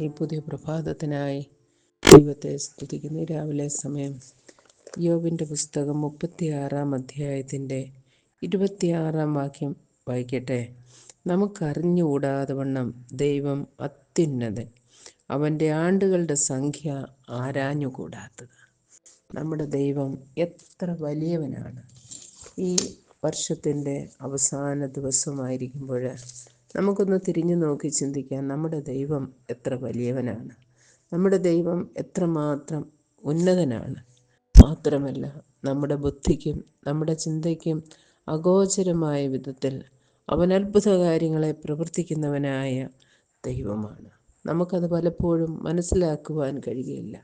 ഈ പുതിയ പ്രഭാതത്തിനായി ദൈവത്തെ സ്തുതിക്കുന്നു. രാവിലെ സമയം യോബിന്റെ പുസ്തകം മുപ്പത്തിയാറാം അധ്യായത്തിന്റെ ഇരുപത്തിയാറാം വാക്യം വായിക്കട്ടെ. നമുക്കറിഞ്ഞുകൂടാതെ വണ്ണം ദൈവം അത്യുന്നതൻ. അവന്റെ ആണ്ടുകളുടെ സംഖ്യ ആരാഞ്ഞുകൂടാത്തത്. നമ്മുടെ ദൈവം എത്ര വലിയവനാണ്. ഈ വർഷത്തിന്റെ അവസാന ദിവസമായിരിക്കുമ്പോൾ നമുക്കൊന്ന് തിരിഞ്ഞു നോക്കി ചിന്തിക്കാം. നമ്മുടെ ദൈവം എത്ര വലിയവനാണ്? നമ്മുടെ ദൈവം എത്രമാത്രം ഉന്നതനാണ്? മാത്രമല്ല നമ്മുടെ ബുദ്ധിക്കും നമ്മുടെ ചിന്തയ്ക്കും അഗോചരമായ വിധത്തിൽ അവൻ അത്ഭുത കാര്യങ്ങളെ പ്രവർത്തിക്കുന്നവനായ ദൈവമാണ്. നമുക്കത് പലപ്പോഴും മനസ്സിലാക്കുവാൻ കഴിയുകയില്ല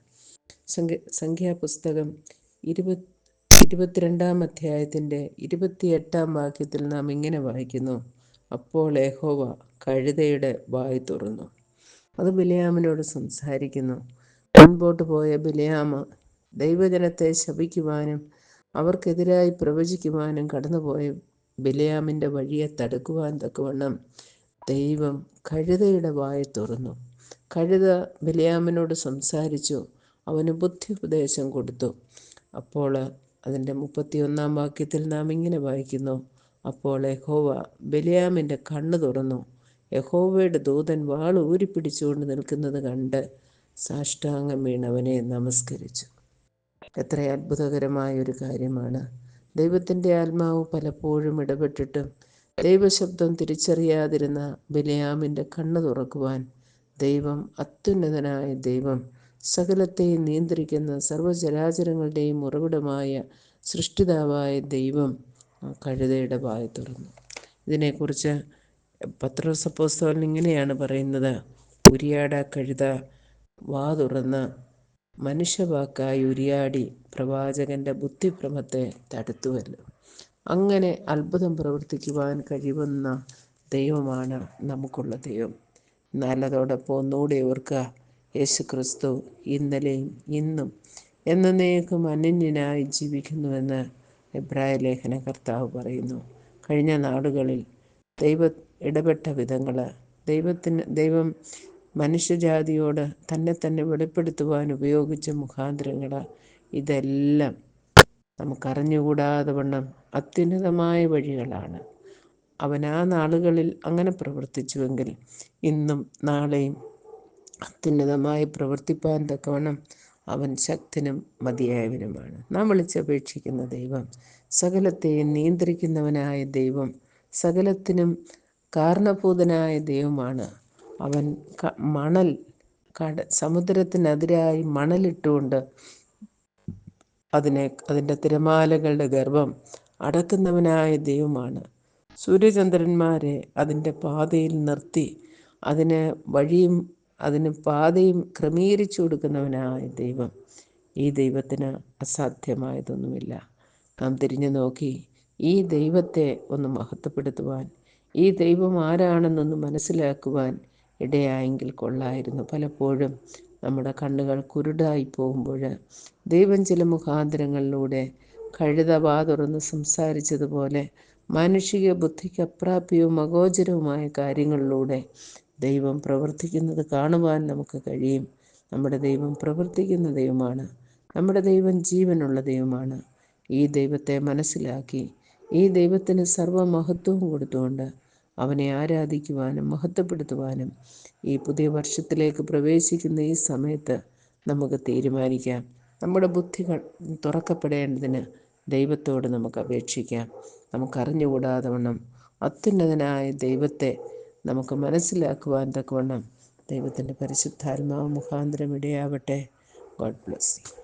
സംഖ്യ സംഖ്യാപുസ്തകം ഇരുപത് ഇരുപത്തിരണ്ടാം അധ്യായത്തിന്റെ ഇരുപത്തിയെട്ടാം വാക്യത്തിൽ നാം ഇങ്ങനെ വായിക്കുന്നു. അപ്പോൾ ഏഹോവ കഴുതയുടെ വായി തുറന്നു. അത് ബിലയാമിനോട് സംസാരിക്കുന്നു. മുൻപോട്ട് പോയ ബിലയാമ ദൈവജനത്തെ ശപിക്കുവാനും അവർക്കെതിരായി പ്രവചിക്കുവാനും കടന്നുപോയ ബിലയാമിന്റെ വഴിയെ തടുക്കുവാൻ തക്കവണ്ണം ദൈവം കഴുതയുടെ വായി തുറന്നു. കഴുത ബിലയാമിനോട് സംസാരിച്ചു. അവന് ബുദ്ധി ഉപദേശം കൊടുത്തു. അപ്പോൾ അതിന്റെ മുപ്പത്തിയൊന്നാം വാക്യത്തിൽ നാം ഇങ്ങനെ വായിക്കുന്നു. അപ്പോൾ യഹോവ ബലിയാമിന്റെ കണ്ണ് തുറന്നു. യഹോവയുടെ ദൂതൻ വാൾ ഊരിപ്പിടിച്ചുകൊണ്ട് നിൽക്കുന്നത് കണ്ട് സാഷ്ടാംഗം വീണവനെ നമസ്കരിച്ചു. എത്ര അത്ഭുതകരമായ ഒരു കാര്യമാണ്. ദൈവത്തിന്റെ ആത്മാവ് പലപ്പോഴും ഇടപെട്ടിട്ടും ദൈവശബ്ദം തിരിച്ചറിയാതിരുന്ന ബിലയാമിന്റെ കണ്ണ് തുറക്കുവാൻ ദൈവം അത്യുന്നതനായ ദൈവം സകലത്തെയും നിയന്ത്രിക്കുന്ന സർവചരാചരങ്ങളുടെയും ഉറവിടമായ സൃഷ്ടിതാവായ ദൈവം കഴുതയുടെ വായ തുറന്നു. ഇതിനെക്കുറിച്ച് പത്രോസപ്പോസ്തോലൻ ഇങ്ങനെയാണ് പറയുന്നത്. ഉരിയാട കഴുത വാ തുറന്ന് മനുഷ്യവാക്കായി ഉരിയാടി പ്രവാചകന്റെ ബുദ്ധിഭ്രമത്തെ തടുത്തുവല്ലോ. അങ്ങനെ അത്ഭുതം പ്രവർത്തിക്കുവാൻ കഴിയുന്ന ദൈവമാണ് നമുക്കുള്ള ദൈവം. നല്ലതോടൊപ്പം ഒന്നുകൂടി ഓർക്കുക യേശു ക്രിസ്തു ഇന്നലെയും ഇന്നും എന്നേക്കും അനന്യനായി ജീവിക്കുന്നുവെന്ന് എബ്രായ ലേഖന കർത്താവ് പറയുന്നു കഴിഞ്ഞ നാടുകളിൽ ദൈവ ഇടപെട്ട വിധങ്ങൾ ദൈവത്തിന് ദൈവം മനുഷ്യജാതിയോട് തന്നെ തന്നെ വെളിപ്പെടുത്തുവാൻ ഉപയോഗിച്ച മുഖാന്തരങ്ങൾ ഇതെല്ലാം നമുക്കറിഞ്ഞുകൂടാതെ വണ്ണം അത്യുന്നതമായ വഴികളാണ്. അവൻ ആ നാളുകളിൽ അങ്ങനെ പ്രവർത്തിച്ചുവെങ്കിൽ ഇന്നും നാളെയും അത്യുന്നതമായി പ്രവർത്തിപ്പാൻ തക്കവണ്ണം അവൻ ശക്തനും മതിയായവനുമാണ്. നാം വിളിച്ചപേക്ഷിക്കുന്ന ദൈവം സകലത്തെയും നിയന്ത്രിക്കുന്നവനായ ദൈവം സകലത്തിനും കാരണഭൂതനായ ദൈവമാണ്. അവൻ മണൽ കട സമുദ്രത്തിനെതിരായി മണലിട്ടുകൊണ്ട് അതിനെ അതിന്റെ തിരമാലകളുടെ ഗർഭം അടക്കുന്നവനായ ദൈവമാണ്. സൂര്യചന്ദ്രന്മാരെ അതിന്റെ പാതയിൽ നിർത്തി അതിന് വഴിയും അതിന് പാതയും ക്രമീകരിച്ചു കൊടുക്കുന്നവനായ ദൈവം ഈ ദൈവത്തിന് അസാധ്യമായതൊന്നുമില്ല. നാം തിരിഞ്ഞു നോക്കി ഈ ദൈവത്തെ ഒന്ന് മഹത്വപ്പെടുത്തുവാൻ ഈ ദൈവം ആരാണെന്നൊന്ന് മനസ്സിലാക്കുവാൻ ഇടയായെങ്കിൽ കൊള്ളായിരുന്നു. പലപ്പോഴും നമ്മുടെ കണ്ണുകൾ കുരുടായി പോകുമ്പോൾ ദൈവം ചില മുഖാന്തരങ്ങളിലൂടെ കഴുത വാ തുറന്ന് സംസാരിച്ചതുപോലെ മാനുഷിക ബുദ്ധിക്ക് അപ്രാപ്യവും അഗോചരവുമായ കാര്യങ്ങളിലൂടെ ദൈവം പ്രവർത്തിക്കുന്നത് കാണുവാൻ നമുക്ക് കഴിയും. നമ്മുടെ ദൈവം പ്രവർത്തിക്കുന്ന ദൈവമാണ്. നമ്മുടെ ദൈവം ജീവനുള്ള ദൈവമാണ്. ഈ ദൈവത്തെ മനസ്സിലാക്കി ഈ ദൈവത്തിന് സർവമഹത്വവും കൊടുത്തുകൊണ്ട് അവനെ ആരാധിക്കുവാനും മഹത്വപ്പെടുത്തുവാനും ഈ പുതിയ വർഷത്തിലേക്ക് പ്രവേശിക്കുന്ന ഈ സമയത്ത് നമുക്ക് തീരുമാനിക്കാം. നമ്മുടെ ബുദ്ധികൾ തുറക്കപ്പെടേണ്ടതിന് ദൈവത്തോട് നമുക്ക് അപേക്ഷിക്കാം. നമുക്കറിഞ്ഞുകൂടാതെ വണ്ണം അത്യുന്നതനായ ദൈവത്തെ നമുക്ക് മനസ്സിലാക്കുവാൻ തക്കവണ്ണം ദൈവത്തിന്റെ പരിശുദ്ധാത്മാവ് മുഖാന്തരം ഇടയാവട്ടെ. God bless you